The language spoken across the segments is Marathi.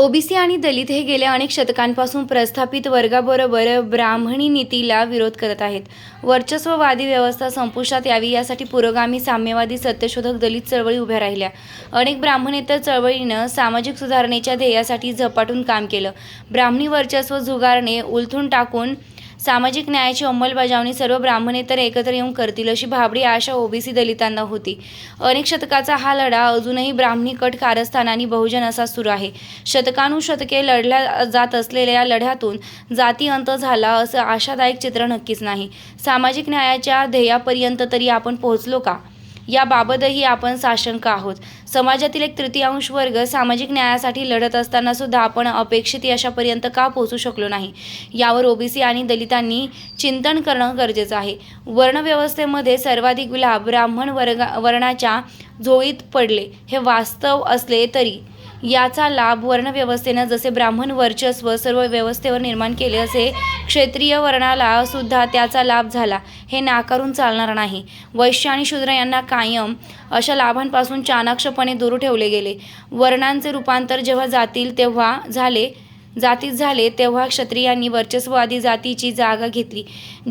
ओबीसी आणि दलित हे गेल्या अनेक शतकांपासून प्रस्थापित वर्गाबरोबर ब्राह्मणी नीतीला विरोध करत आहेत. वर्चस्ववादी व्यवस्था संपुष्टात यावी यासाठी पुरोगामी साम्यवादी सत्यशोधक दलित चळवळी उभ्या राहिल्या. अनेक ब्राह्मणेतर चळवळीनं सामाजिक सुधारणेच्या ध्येयासाठी झपाटून काम केलं. ब्राह्मणी वर्चस्व झुगारणे उलथून टाकून सामाजिक न्यायाची अंमलबजावणी सर्व ब्राह्मणेतर एकत्र येऊन करतील अशी भाबडी आशा ओबीसी दलितांना होती. अनेक शतकाचा हा लढा अजूनही ब्राह्मणी कट कारस्थान आणि बहुजन असा सुरू आहे. शतकानुशतके लढल्या जात असलेल्या या लढ्यातून जाती अंत झाला असं आशादायक चित्र नक्कीच नाही. सामाजिक न्यायाच्या ध्येयापर्यंत तरी आपण पोहोचलो का? याबाबतही आपण साशंक आहोत. समाजातील एक तृतीयांश वर्ग सामाजिक न्यायासाठी लढत असताना सुद्धा आपण अपेक्षित यशापर्यंत का पोहोचू शकलो नाही? यावर ओबीसी आणि दलितांनी चिंतन करणं गरजेचं आहे. वर्णव्यवस्थेमध्ये सर्वाधिक लाभ ब्राह्मण वर्गा वर्णाच्या झोळीत पडले. हे वास्तव असले तरी याचा लाभ वर्णव्यवस्थेनं जसे ब्राह्मण वर्चस्व सर्व व्यवस्थेवर निर्माण केले असे क्षेत्रीय वर्णाला सुद्धा त्याचा लाभ झाला. हे नाकारून चालणार नाही. वैश्य आणि शूद्र यांना कायम अशा लाभांपासून चाणाक्षपणे दूर ठेवले गेले. वर्णांचे रूपांतर जेव्हा जातील तेव्हा झाले जातीत झाले तेव्हा क्षत्रियांनी वर्चस्ववादी जातीची जागा घेतली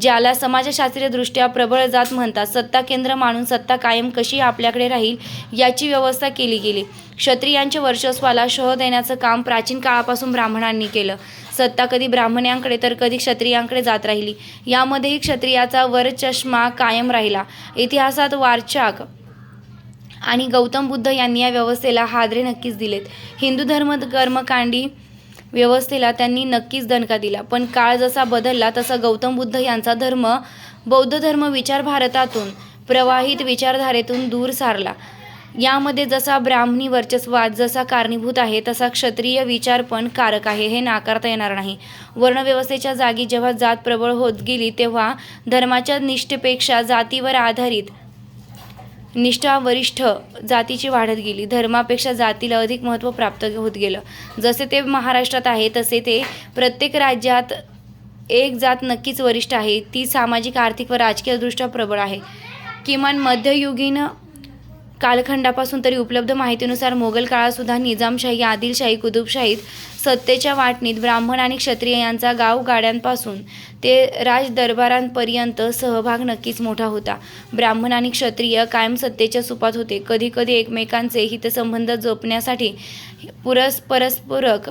ज्याला समाजशास्त्रीयदृष्ट्या प्रबळ जात म्हणतात. सत्ता केंद्र मानून सत्ता कायम कशी आपल्याकडे राहील याची व्यवस्था केली गेली. क्षत्रियांच्या वर्चस्वाला शह देण्याचं काम प्राचीन काळापासून ब्राह्मणांनी केलं. सत्ता कधी ब्राह्मणांकडे तर कधी क्षत्रियांकडे जात राहिली. यामध्येही क्षत्रियाचा वरचष्मा कायम राहिला. इतिहासात वारचाक आणि गौतम बुद्ध यांनी या व्यवस्थेला हादरे नक्कीच दिलेत. हिंदू धर्म कर्मकांडी व्यवस्थेला त्यांनी नक्कीच दणका दिला. पण काळ जसा बदलला तसा गौतम बुद्ध यांचा धर्म बौद्ध धर्म विचार भारतातून प्रवाहित विचारधारेतून दूर सारला. यामध्ये जसा ब्राह्मणी वर्चस्वाद जसा कारणीभूत आहे तसा क्षत्रिय विचार पण कारक आहे हे नाकारता येणार नाही. वर्णव्यवस्थेच्या जागी जेव्हा जात प्रबळ होत गेली तेव्हा धर्माच्या निष्ठेपेक्षा जातीवर आधारित निष्ठा वरिष्ठ जातीची वाढत गेली. धर्मापेक्षा जातीला अधिक महत्त्व प्राप्त होत गेलं. जसे ते महाराष्ट्रात आहे तसे ते प्रत्येक राज्यात एक जात नक्कीच वरिष्ठ आहे. ती सामाजिक आर्थिक व राजकीयदृष्ट्या प्रबळ आहे. किमान मध्ययुगीन कालखंडापासून तरी उपलब्ध माहितीनुसार मोगल काळातसुद्धा निजामशाही आदिलशाही कुतुबशाहीत सत्तेच्या वाटणीत ब्राह्मण आणि क्षत्रिय यांचा गावगाड्यांपासून ते राजदरबारांपर्यंत सहभाग नक्कीच मोठा होता. ब्राह्मण आणि क्षत्रिय कायम सत्तेच्या सुपात होते. कधीकधी एकमेकांचे हितसंबंध जपण्यासाठी पुरस परस्परक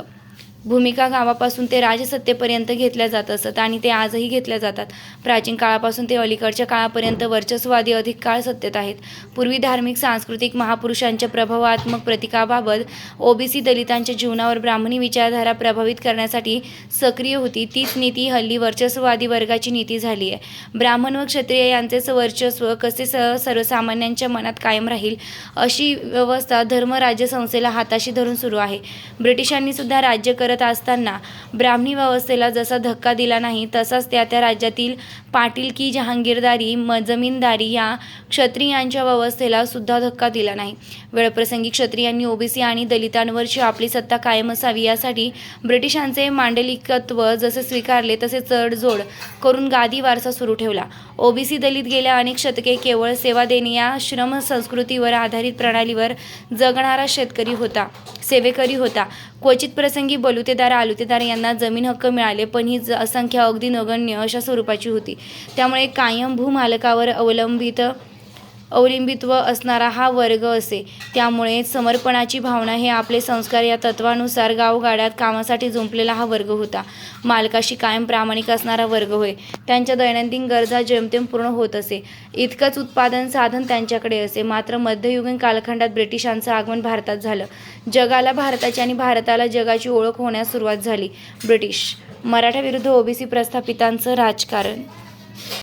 भूमिका गावापासून ते राजसत्तेपर्यंत घेतल्या जात असत आणि ते आजही घेतल्या जातात. प्राचीन काळापासून ते अलीकडच्या काळापर्यंत वर्चस्ववादी अधिक काळ सत्तेत आहेत. पूर्वी धार्मिक सांस्कृतिक महापुरुषांच्या प्रभावात्मक प्रतिकाबाबत ओबीसी दलितांच्या जीवनावर ब्राह्मणी विचारधारा प्रभावित करण्यासाठी सक्रिय होती. तीच नीती हल्ली वर्चस्ववादी वर्गाची नीती झाली आहे. ब्राह्मण व क्षत्रिय यांचेच वर्चस्व कसे स सर्वसामान्यांच्या मनात कायम राहील अशी व्यवस्था धर्मराज्य संस्थेला हाताशी धरून सुरू आहे. ब्रिटिशांनी सुद्धा राज्य करत असताना ब्राह्मणी व्यवस्थेला जसा धक्का दिला नाही तसाच त्या त्या राज्यातील पाटीलकी जहांगीरदारी म जमीनदारी या क्षत्रियांच्या व्यवस्थेला सुद्धा धक्का दिला नाही. वेळप्रसंगी क्षत्रियांनी ओबीसी आणि दलितांवरची आपली सत्ता कायम असावी यासाठी ब्रिटिशांचे मांडलिकत्व जसे स्वीकारले तसे चढजोड करून गादी वारसा सुरू ठेवला. ओबीसी दलित गेल्या अनेक शतके केवळ सेवा देणे या श्रम संस्कृतीवर आधारित प्रणालीवर जगणारा शेतकरी होता सेवेकरी होता. क्वचित प्रसंगी बलुतेदार आलुतेदार यांना जमीन हक्क मिळाले पण ही ज- अगदी नगण्य अशा स्वरूपाची होती. त्यामुळे कायम भूमालकावर अवलंबित अवलंबित्व असणारा हा वर्ग असे. त्यामुळे समर्पणाची भावना हे आपले संस्कार या तत्वानुसार गावगाड्यात कामासाठी जुंपलेला हा वर्ग होता. मालकाशी कायम प्रामाणिक असणारा वर्ग होय. त्यांच्या दैनंदिन गरजा जेमतेम पूर्ण होत असे. इतकंच उत्पादन साधन त्यांच्याकडे असे. मात्र मध्ययुगीन कालखंडात ब्रिटिशांचं आगमन भारतात झालं. जगाला भारताची आणि भारताला जगाची ओळख होण्यास सुरुवात झाली. ब्रिटिश. मराठा विरुद्ध ओबीसी प्रस्थापितांचं राजकारण.